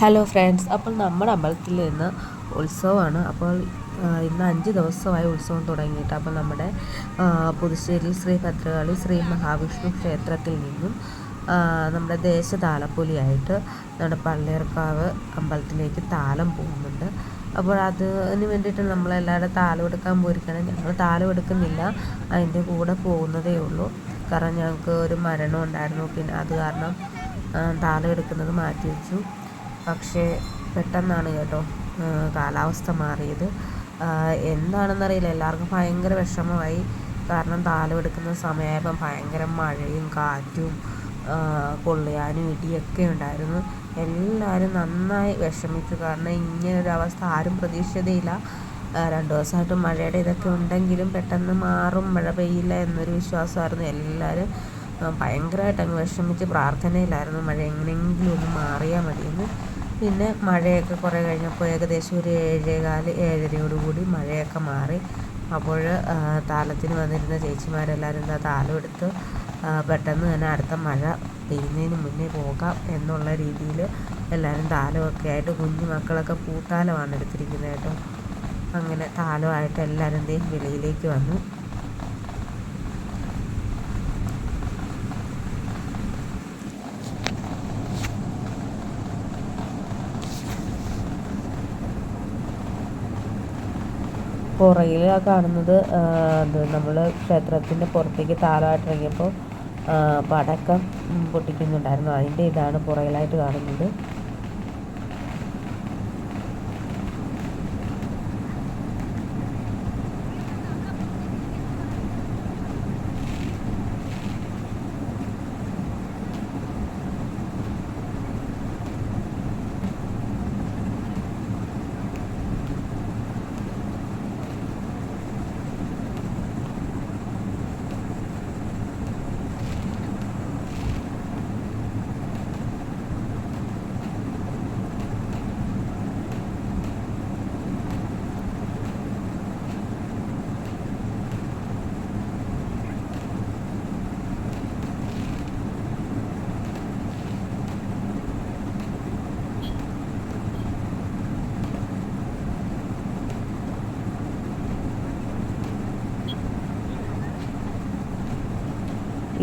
Hello friends അപ്പോൾ നമ്മുടെ അമ്പലത്തിൽ നിന്ന് ഉത്സവമാണ്. അപ്പോൾ ഇന്ന് അഞ്ച് ദിവസമായി ഉത്സവം തുടങ്ങിയിട്ട് അപ്പോൾ നമ്മുടെ പുതുശ്ശേരി ശ്രീ ഭദ്രകാളി ശ്രീ മഹാവിഷ്ണു ക്ഷേത്രത്തിൽ നിന്നും നമ്മുടെ ദേശ താലപ്പൊലിയായിട്ട് നമ്മുടെ പള്ളിയർക്കാവ് അമ്പലത്തിലേക്ക് താലം പോകുന്നുണ്ട്. അപ്പോൾ അതിന് വേണ്ടിയിട്ട് നമ്മളെല്ലാവരും താലം എടുക്കാൻ പോയിരിക്കണം ഞങ്ങൾ താലം എടുക്കുന്നില്ല. അതിന്റെ കൂടെ പോകുന്നതേ ഉള്ളൂ. കാരണം ഞങ്ങൾക്ക് ഒരു മരണം ഉണ്ടായിരുന്നു. പിന്നെ അത് കാരണം താലം എടുക്കുന്നത് മാറ്റി വെച്ചു. പക്ഷേ പെട്ടെന്നാണ് കേട്ടോ കാലാവസ്ഥ മാറിയത്. എന്താണെന്നറിയില്ല എല്ലാവർക്കും ഭയങ്കര വിഷമമായി. കാരണം താലമെടുക്കുന്ന സമയമായപ്പം ഭയങ്കര മഴയും കാറ്റും പൊള്ളിയാനും ഇടിയൊക്കെ ഉണ്ടായിരുന്നു. എല്ലാവരും നന്നായി വിഷമിച്ചു. കാരണം ഇങ്ങനൊരു അവസ്ഥ ആരും പ്രതീക്ഷിച്ചതേയില്ല. രണ്ട് ദിവസമായിട്ട് മഴയുടെ ഇതൊക്കെ ഉണ്ടെങ്കിലും പെട്ടെന്ന് മാറും. മഴ പെയ്യില്ല എന്നൊരു വിശ്വാസമായിരുന്നു എല്ലാവരും. ഭയങ്കരമായിട്ട് അങ്ങ് വിഷമിച്ച് പ്രാർത്ഥനയിലായിരുന്നു. മഴ എങ്ങനെയെങ്കിലും ഒന്ന് മാറിയാൽ മതിയെന്ന്. പിന്നെ മഴയൊക്കെ കുറേ കഴിഞ്ഞപ്പോൾ ഏകദേശം ഒരു ഏഴേകാൽ ഏഴരയോടുകൂടി മഴയൊക്കെ മാറി. അപ്പോൾ താലത്തിന് വന്നിരുന്ന ചേച്ചിമാരെല്ലാവരും എന്താ താലം എടുത്ത് പെട്ടെന്ന് തന്നെ അടുത്ത മഴ പെയ്യുന്നതിന് മുന്നേ പോകാം എന്നുള്ള രീതിയിൽ എല്ലാവരും താലമൊക്കെ ആയിട്ട് കുഞ്ഞു മക്കളൊക്കെ പൂത്താലമാണ് എടുത്തിരിക്കുന്നത് കേട്ടോ. അങ്ങനെ താലമായിട്ട് എല്ലാവരും വെളിയിലേക്ക് വന്നു. പുറകിൽ കാണുന്നത് ഇത് നമ്മൾ ക്ഷേത്രത്തിന്റെ പുറത്തേക്ക് താലമായിട്ട് ഇറങ്ങിയപ്പോൾ പടക്കം പൊട്ടിക്കുന്നുണ്ടായിരുന്നു. അതിന്റെ ഇതാണ് പുറകിലായിട്ട് കാണുന്നത്.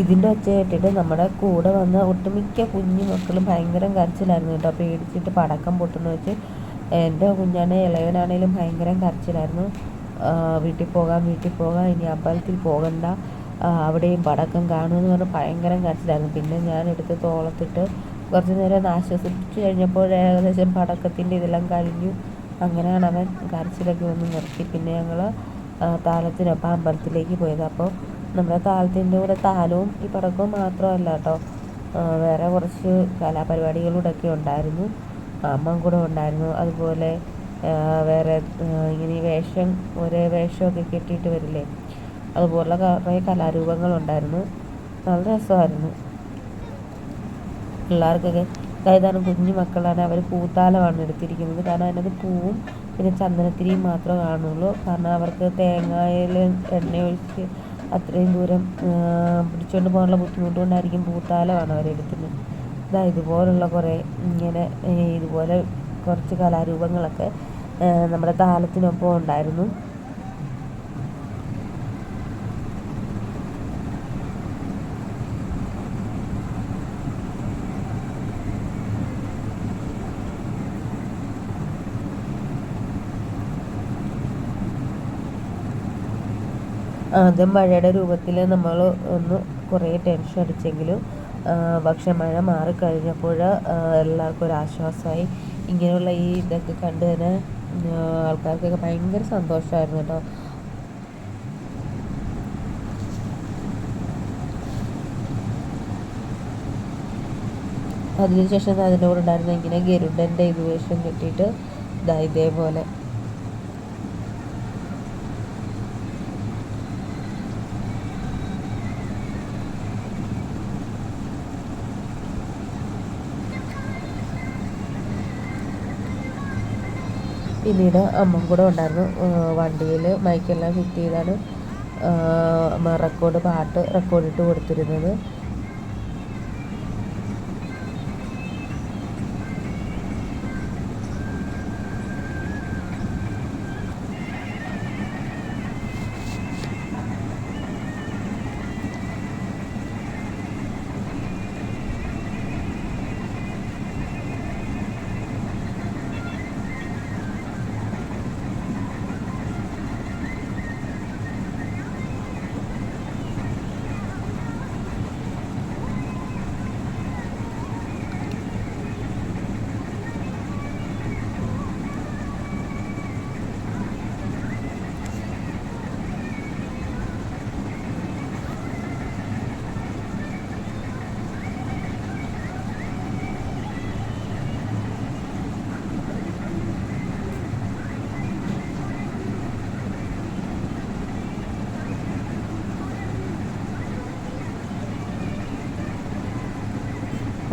ഇതിന്റെ ഒച്ച കേട്ടിട്ട് നമ്മുടെ കൂടെ വന്ന ഒട്ടുമിക്ക കുഞ്ഞു മക്കളും ഭയങ്കര കരച്ചിലായിരുന്നു കേട്ടോ. പേടിച്ചിട്ട് പടക്കം പൊട്ടുന്ന വെച്ച് എന്റെ കുഞ്ഞാണ് ഇളയവനാണേലും ഭയങ്കര കരച്ചിലായിരുന്നു. വീട്ടിൽ പോകാം വീട്ടിൽ പോകാം ഇനി അമ്പലത്തിൽ പോകണ്ട. അവിടെയും പടക്കം കാണുമെന്ന് പറഞ്ഞ് ഭയങ്കര കരച്ചിലായിരുന്നു. പിന്നെ ഞാൻ എടുത്ത് തോളത്തിട്ട് കുറച്ച് നേരം ഒന്ന് കഴിഞ്ഞപ്പോൾ ഏകദേശം പടക്കത്തിന്റെ ഇതെല്ലാം കഴിഞ്ഞു. അങ്ങനെയാണ് അവൻ കരച്ചിലൊക്കെ ഒന്ന് നിർത്തി. പിന്നെ ഞങ്ങൾ താലത്തിനൊപ്പം അമ്പലത്തിലേക്ക് പോയത്. അപ്പോൾ നമ്മുടെ താളത്തിന്റെ കൂടെ താലവും ഈ പടക്കവും മാത്രമല്ല കേട്ടോ വേറെ കുറച്ച് കലാപരിപാടികളൂടെയൊക്കെ ഉണ്ടായിരുന്നു. അമ്മ കൂടെ ഉണ്ടായിരുന്നു. അതുപോലെ വേറെ ഇങ്ങനെ വേഷം ഒരേ വേഷമൊക്കെ കെട്ടിയിട്ട് വരില്ലേ? അതുപോലുള്ള കുറേ കലാരൂപങ്ങളുണ്ടായിരുന്നു. നല്ല രസമായിരുന്നു. പിള്ളേർക്കൊക്കെ അതായത് കുഞ്ഞു മക്കളാണ് അവർ പൂത്താലമാണ് എടുത്തിരിക്കുന്നത്. കാരണം അതിനകത്ത് പൂവും പിന്നെ ചന്ദനത്തിരിയും മാത്രമേ കാണുള്ളൂ. കാരണം അവർക്ക് തേങ്ങയിൽ എണ്ണ ഒഴിച്ച് അത്രയും ദൂരം പിടിച്ചുകൊണ്ട് പോകാനുള്ള ബുദ്ധിമുട്ട് കൊണ്ടായിരിക്കും പൂത്താലമാണ് അവരെടുക്കുന്നത് ഇതാ ഇതുപോലുള്ള കുറേ ഇങ്ങനെ ഇതുപോലെ കുറച്ച് കലാരൂപങ്ങളൊക്കെ നമ്മുടെ താലത്തിനൊപ്പം ഉണ്ടായിരുന്നു. ആദ്യം മഴയുടെ രൂപത്തിൽ നമ്മൾ ഒന്ന് കുറേ ടെൻഷൻ അടിച്ചെങ്കിലും പക്ഷെ മഴ മാറിക്കഴിഞ്ഞപ്പോൾ എല്ലാവർക്കും ഒരു ആശ്വാസമായി. ഇങ്ങനെയുള്ള ഈ ഇതൊക്കെ കണ്ട് തന്നെ ആൾക്കാർക്കൊക്കെ ഭയങ്കര സന്തോഷമായിരുന്നു കേട്ടോ. അതിനുശേഷം അതിന്റെ കൂടെ ഉണ്ടായിരുന്ന ഇങ്ങനെ ഗരുഡന്റെ ഇത് വേഷം കിട്ടിയിട്ട് ഇതാ ഇതേപോലെ. പിന്നീട് അമ്മ കൂടെ ഉണ്ടായിരുന്നു. വണ്ടിയിൽ മൈക്കെല്ലാം ഫിറ്റ് ചെയ്താണ്. റെക്കോർഡ് പാട്ട് റെക്കോർഡ് ഇട്ട് കൊടുത്തിരുന്നത്.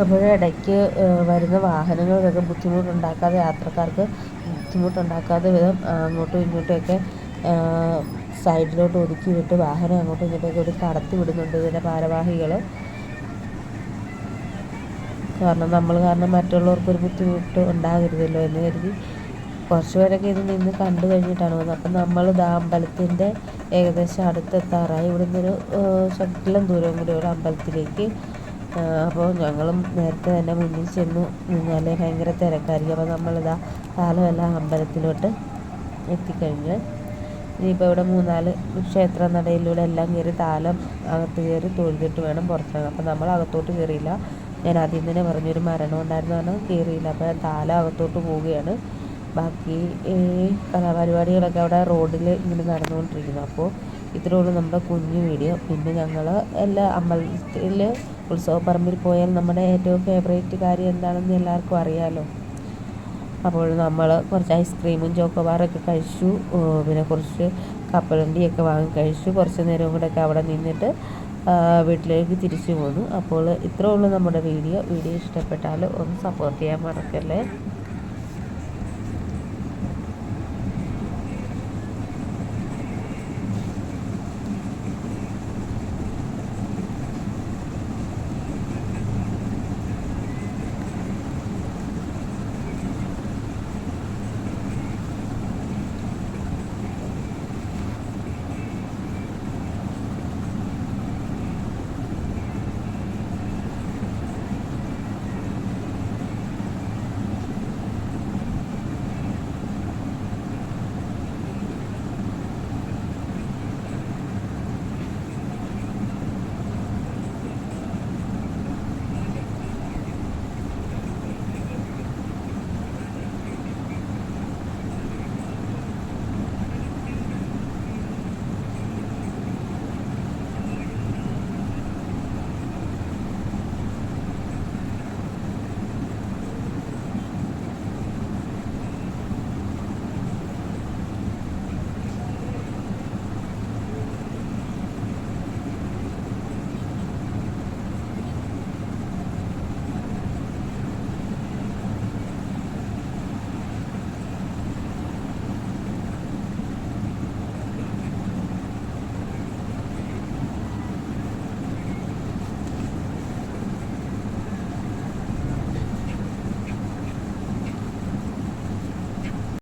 അപ്പോൾ ഇടയ്ക്ക് വരുന്ന വാഹനങ്ങൾക്കൊക്കെ ബുദ്ധിമുട്ടുണ്ടാക്കാതെ യാത്രക്കാർക്ക് ബുദ്ധിമുട്ടുണ്ടാക്കാതെ വിധം അങ്ങോട്ടും ഇങ്ങോട്ടുമൊക്കെ സൈഡിലോട്ട് ഒതുക്കി വിട്ട് വാഹനം അങ്ങോട്ടും ഇങ്ങോട്ടുമൊക്കെ ഒരു കടത്തി വിടുന്നുണ്ട് ഇതിന്റെ ഭാരവാഹികൾ കാരണം നമ്മൾ കാരണം മറ്റുള്ളവർക്കൊരു ബുദ്ധിമുട്ട് ഉണ്ടാകരുതല്ലോ എന്ന് കരുതി കുറച്ച് പേരൊക്കെ ഇത് നിന്ന് കണ്ടു കഴിഞ്ഞിട്ടാണ് വന്നത്. അപ്പം നമ്മൾ അമ്പലത്തിന്റെ ഏകദേശം അടുത്തെത്താറായി. ഇവിടുന്ന് ഒരു ശകലം കൂടി ഒരു അമ്പലത്തിലേക്ക് അപ്പോൾ ഞങ്ങളും നേരത്തെ തന്നെ മുന്നിൽ ചെന്ന്. നിന്നാലേ ഭയങ്കര തിരക്കായിരിക്കും. അപ്പോൾ നമ്മളിതാ കാലമെല്ലാം അമ്പലത്തിലോട്ട് എത്തിക്കഴിഞ്ഞ്. ഇനിയിപ്പോൾ ഇവിടെ മൂന്നാൽ ക്ഷേത്ര നടയിലൂടെ എല്ലാം കയറി താലം അകത്ത് കയറി തൊഴുതിട്ട് വേണം പുറത്തിറങ്ങാൻ. അപ്പോൾ നമ്മൾ അകത്തോട്ട് കയറിയില്ല. ഞാൻ ആദ്യം തന്നെ പറഞ്ഞൊരു മരണം ഉണ്ടായിരുന്നു കാരണം കയറിയില്ല. അപ്പോൾ താലം അകത്തോട്ട് പോവുകയാണ്. ബാക്കി കലാപരിപാടികളൊക്കെ അവിടെ റോഡിൽ ഇങ്ങനെ നടന്നുകൊണ്ടിരിക്കുന്നു. അപ്പോൾ ഇത്രേ ഉള്ളൂ നമ്മുടെ കുഞ്ഞു വീഡിയോ. പിന്നെ ഞങ്ങൾ എല്ലാ അമ്പലത്തിൽ ഉത്സവപ്പറമ്പിൽ പോയാൽ നമ്മുടെ ഏറ്റവും ഫേവറേറ്റ് കാര്യം എന്താണെന്ന് എല്ലാവർക്കും അറിയാമല്ലോ അപ്പോൾ നമ്മൾ കുറച്ച് ഐസ്ക്രീമും ചോക്കോബാറൊക്കെ കഴിച്ചു. പിന്നെ കുറച്ച് കപ്പലണ്ടിയൊക്കെ വാങ്ങി കഴിച്ചു. കുറച്ച് നേരം കൂടെയൊക്കെ അവിടെ നിന്നിട്ട് വീട്ടിലേക്ക് തിരിച്ചു പോന്നു. അപ്പോൾ ഇത്രേ ഉള്ളൂ നമ്മുടെ വീഡിയോ. വീഡിയോ ഇഷ്ടപ്പെട്ടാൽ ഒന്ന് സപ്പോർട്ട് ചെയ്യാൻ മറക്കല്ലേ.